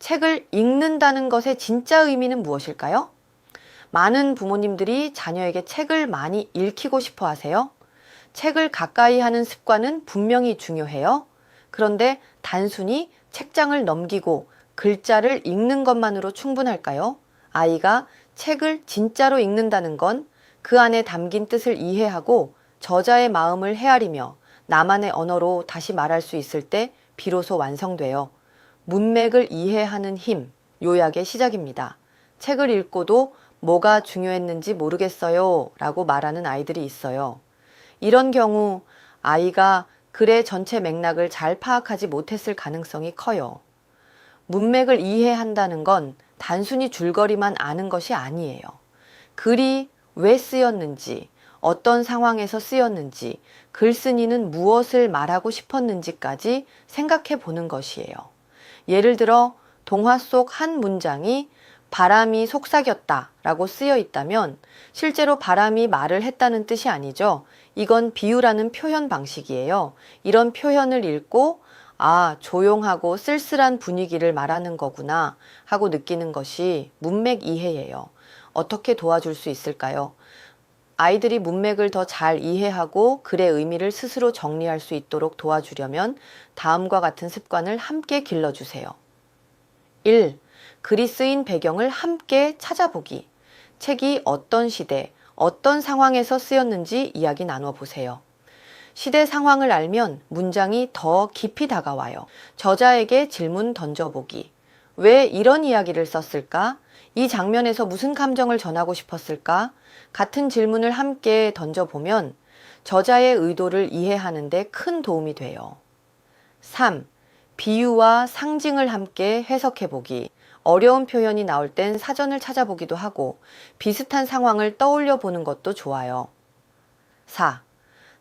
책을 읽는다는 것의 진짜 의미는 무엇일까요? 많은 부모님들이 자녀에게 책을 많이 읽히고 싶어 하세요. 책을 가까이 하는 습관은 분명히 중요해요. 그런데 단순히 책장을 넘기고 글자를 읽는 것만으로 충분할까요? 아이가 책을 진짜로 읽는다는 건 그 안에 담긴 뜻을 이해하고 저자의 마음을 헤아리며 나만의 언어로 다시 말할 수 있을 때 비로소 완성돼요. 문맥을 이해하는 힘, 요약의 시작입니다. 책을 읽고도 뭐가 중요했는지 모르겠어요 라고 말하는 아이들이 있어요. 이런 경우 아이가 글의 전체 맥락을 잘 파악하지 못했을 가능성이 커요. 문맥을 이해한다는 건 단순히 줄거리만 아는 것이 아니에요. 글이 왜 쓰였는지, 어떤 상황에서 쓰였는지, 글쓴이는 무엇을 말하고 싶었는지까지 생각해 보는 것이에요. 예를 들어, 동화 속 한 문장이 바람이 속삭였다 라고 쓰여 있다면 실제로 바람이 말을 했다는 뜻이 아니죠. 이건 비유라는 표현 방식이에요. 이런 표현을 읽고 아, 조용하고 쓸쓸한 분위기를 말하는 거구나 하고 느끼는 것이 문맥 이해예요. 어떻게 도와줄 수 있을까요? 아이들이 문맥을 더 잘 이해하고 글의 의미를 스스로 정리할 수 있도록 도와주려면 다음과 같은 습관을 함께 길러주세요. 1. 글이 쓰인 배경을 함께 찾아보기. 책이 어떤 시대, 어떤 상황에서 쓰였는지 이야기 나누어 보세요. 시대 상황을 알면 문장이 더 깊이 다가와요. 저자에게 질문 던져보기. 왜 이런 이야기를 썼을까? 이 장면에서 무슨 감정을 전하고 싶었을까? 같은 질문을 함께 던져보면 저자의 의도를 이해하는데 큰 도움이 돼요. 3. 비유와 상징을 함께 해석해 보기. 어려운 표현이 나올 땐 사전을 찾아보기도 하고 비슷한 상황을 떠올려 보는 것도 좋아요. 4.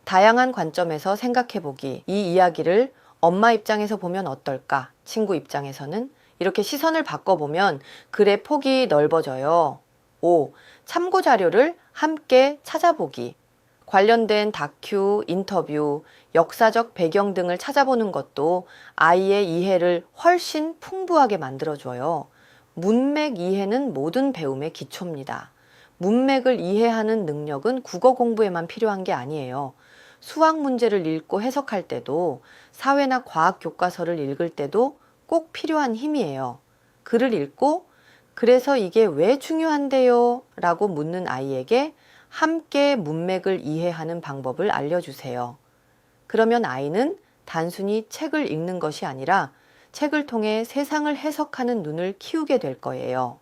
다양한 관점에서 생각해 보기. 이 이야기를 엄마 입장에서 보면 어떨까? 친구 입장에서는 이렇게 시선을 바꿔보면 글의 폭이 넓어져요. 5. 참고 자료를 함께 찾아보기. 관련된 다큐, 인터뷰, 역사적 배경 등을 찾아보는 것도 아이의 이해를 훨씬 풍부하게 만들어줘요. 문맥 이해는 모든 배움의 기초입니다. 문맥을 이해하는 능력은 국어 공부에만 필요한 게 아니에요. 수학 문제를 읽고 해석할 때도 사회나 과학 교과서를 읽을 때도 꼭 필요한 힘이에요. 글을 읽고 그래서 이게 왜 중요한데요? 라고 묻는 아이에게 함께 문맥을 이해하는 방법을 알려주세요. 그러면 아이는 단순히 책을 읽는 것이 아니라 책을 통해 세상을 해석하는 눈을 키우게 될 거예요.